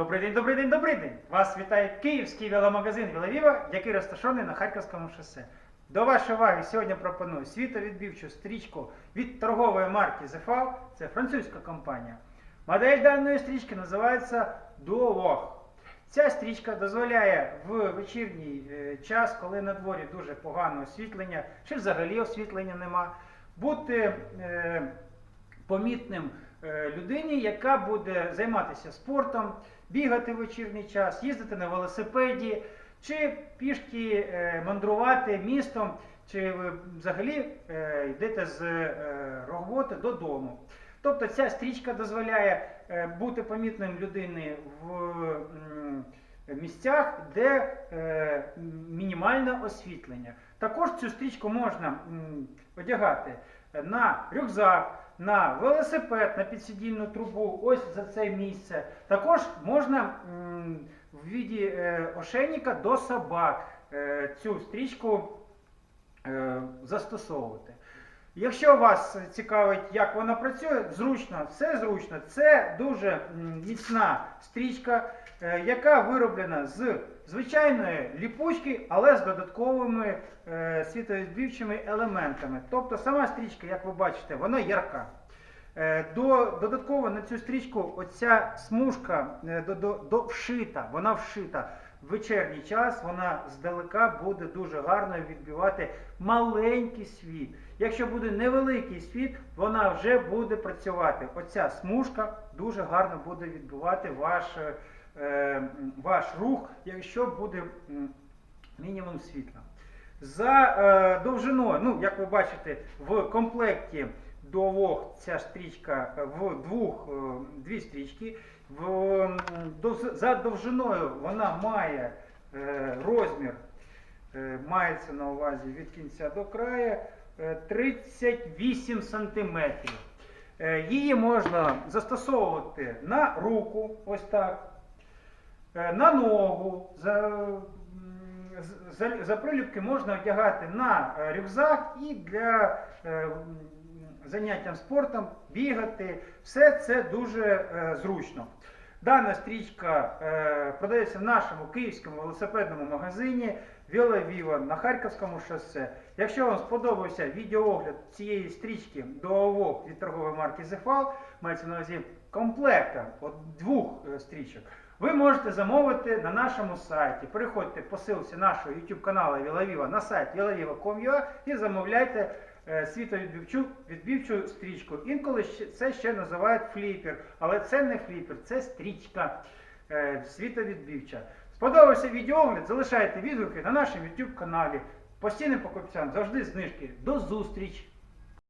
Добрий день, добрий день, добрий день! Вас вітає київський веломагазин Вілавіва, який розташований на Харківському шосе. До вашої уваги сьогодні пропоную світовідбивчу стрічку від торгової марки ZEFAL, це французька компанія. Модель даної стрічки називається Duolog. Ця стрічка дозволяє в вечірній е, час, коли на дворі дуже погане освітлення, чи взагалі освітлення нема, бути е, помітним людині, яка буде займатися спортом, бігати в вечірній час, їздити на велосипеді, чи пішки е, мандрувати містом, чи ви взагалі е, йдете з е, роботи додому. Тобто ця стрічка дозволяє е, бути помітним людини в місцях, де е, мінімальне освітлення. Також цю стрічку можна м, одягати на рюкзак, на велосипед, на підсидільну трубу, ось за це місце. Також можна м, в віді е, ошейника до собак е, цю стрічку е, застосовувати. Якщо вас цікавить, як вона працює, зручно, все зручно. Це дуже міцна стрічка, е, яка вироблена з звичайної ліпучки, але з додатковими е, світовідбивчими елементами. Тобто сама стрічка, як ви бачите, вона ярка. Е, До, додатково на цю стрічку оця смужка до, до, до вшита, вона вшита. Вечірній час вона здалека буде дуже гарно відбивати маленький світ. Якщо буде невеликий світ, вона вже буде працювати. Оця смужка дуже гарно буде відбивати ваш, е, ваш рух, якщо буде мінімум світла. За е, довжиною, ну, як ви бачите, в комплекті до вог ця стрічка е, в двох, е, дві стрічки. В, за довжиною вона має е, розмір, мається на увазі від кінця до краю е, 38 сантиметрів. Е, Її можна застосовувати на руку, ось так, на ногу. За, за, за прилюбки можна одягати на рюкзак і для заняттям спортом бігати. Все це дуже е, зручно. Дана стрічка е, продається в нашому київському велосипедному магазині Віла Віва на Харківському шосе. Якщо вам сподобався відеоогляд цієї стрічки до ОВО від торгової марки Зефал, мається на увазі комплекта от двох е, стрічок, ви можете замовити на нашому сайті. Переходьте по ссылці нашого YouTube каналу Вілавіва на сайт vilaviva.com.ua і замовляйте світовідбивчу відбивчу стрічку. Інколи це ще називають фліпер, але це не фліпер, це стрічка е, світовідбивча. Сподобався відеоогляд, залишайте відгуки на нашому YouTube каналі. Постійним покупцям завжди знижки. До зустріч!